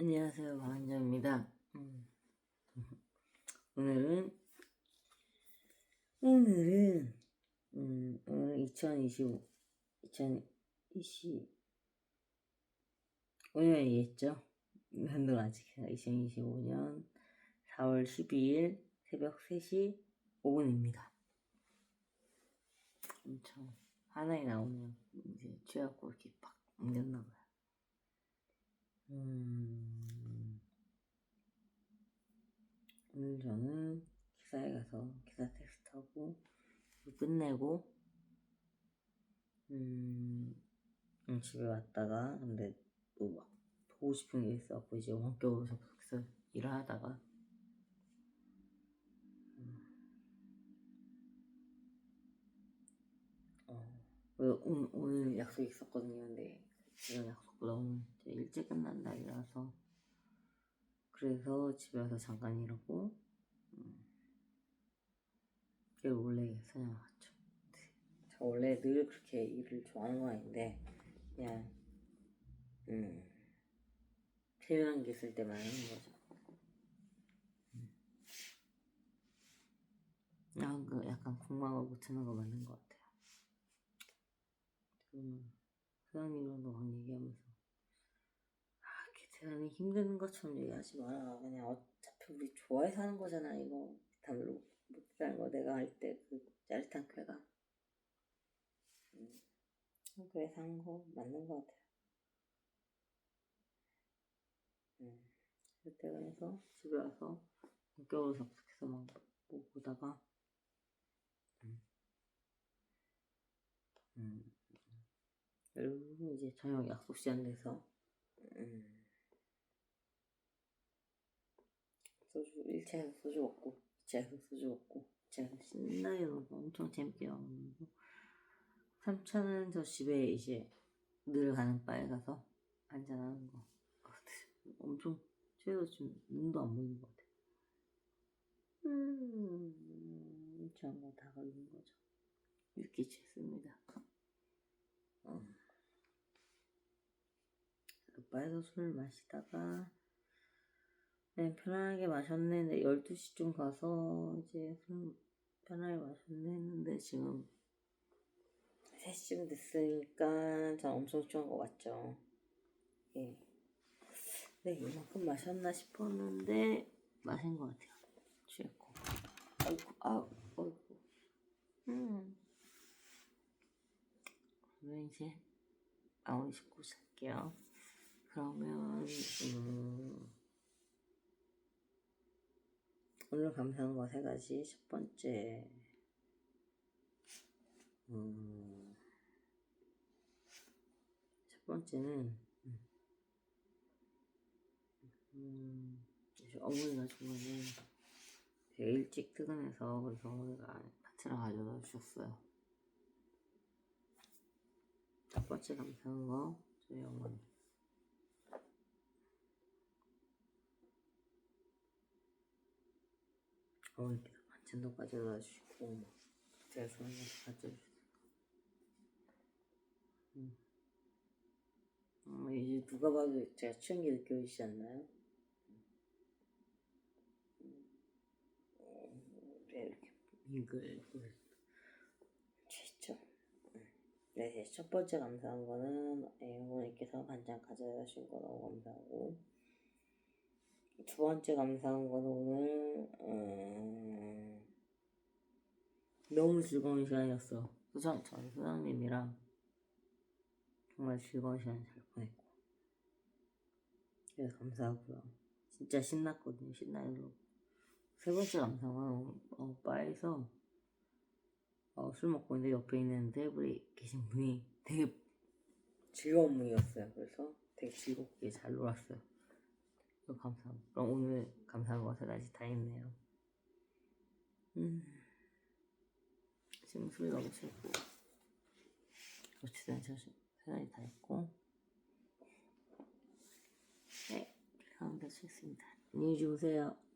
안녕하세요, 박한정입니다. 음. 오늘은, 오늘은, 음, 오늘 2025, 2020, 5년 이겠죠? 연도는 아직 2025년 4월 12일 새벽 3시 5분입니다. 엄청, 하나에 나오면 이제 취하고 이렇게 팍 옮겼나봐요. 음, 오늘 저는 기사에 가서 기사 테스트하고 그거 끝내고 음, 음, 집에 왔다가 근데 또 막 보고 싶은 게 있어갖고 이제 원격으로 접속해서 일을 하다가 어, 오늘, 오늘 약속 있었거든요. 근데 약속보다 오늘 이제 일찍 끝난 날이라서. 그래서 집에 와서 잠깐 일하고 음, 그게 원래 사냥 왔죠 저 원래 늘 그렇게 일을 좋아하는 건 아닌데 그냥 음 필요한 게 있을 때만 하는 거죠. 음. 약간, 그 약간 공망을 붙이는 거 맞는 것 같아요. 지금 사장님이랑도 막 얘기하면서 아, 대단히 힘든 것처럼 얘기하지 마라. 그냥 어차피 우리 좋아해서 하는 거잖아. 이거 별로 못하는 거 내가 할 때 그 짜릿한 쾌감. 음. 그래서 한 거 맞는 것 같아요. 음. 그때가 해서 집에 와서 본격으로 접속해서 막뭐 보다가 음. 음. 그리고 이제 저녁 약속 시간 돼서. 음, 소주 1차에서 소주 먹고 2차에서 소주 먹고 2차에서 신나게 놀고 엄청 재밌게 놀고 3차는 저 집에 이제 늘 가는 바에 가서 한잔하는 거. 엄청 최소 지금 눈도 안 보이는 것 같아요. 음, 저뭐 다 걸린 거죠. 이렇게 취했습니다 어. 바에서 술을 마시다가 그냥 편하게 마셨는데 12시쯤 가서 이제 술 편하게 마셨네 했는데 지금 3시쯤 됐으니까 전 엄청 취한 것 같죠? 예. 네 이만큼 마셨나 싶었는데 마신 것 같아요. 취했고. 아이고 아우 아이고. 음. 그러면 이제 마무리 짓고 잘게요 그러면 음, 오늘 감사한 거 세 가지. 첫 번째, 음, 첫 번째는 음, 어머니가 중간에 되게 일찍 퇴근해서 그래서 어머니가 파트를 가져다 주셨어요. 첫 번째 감사한 거 저희 어머니. 어머니께서 반찬도 가져다 주시고 막 가져다 주시고 음. 어, 이제 누가 봐도 제가 취한 게 느껴지지 않나요? 음, 네, 이렇게 이글 취했죠 네, 첫 번째 감사한 거는 예, 어머니께서 반찬 가져다 주신 거 너무 감사하고 두 번째 감사한 거는 오늘 음, 너무 즐거운 시간이었어. 수장, 저희 소장님이랑 정말 즐거운 시간 잘 보냈고 그래서 감사하고요. 진짜 신났거든요. 놀고 세 번째 감사는 어, 바에서 어, 술 먹고 있는데 옆에 있는 테이블에 계신 분이 되게 즐거운 분이었어요. 그래서 되게 즐겁게 잘 놀았어요. 감사합니다. 그럼 오늘 감사한 거세 가지 다 했네요. 음, 지금 술이 너무 어찌든 저세 가지 다 했고, 네, 감사합니다. 취했습니다. 안녕히 주무세요.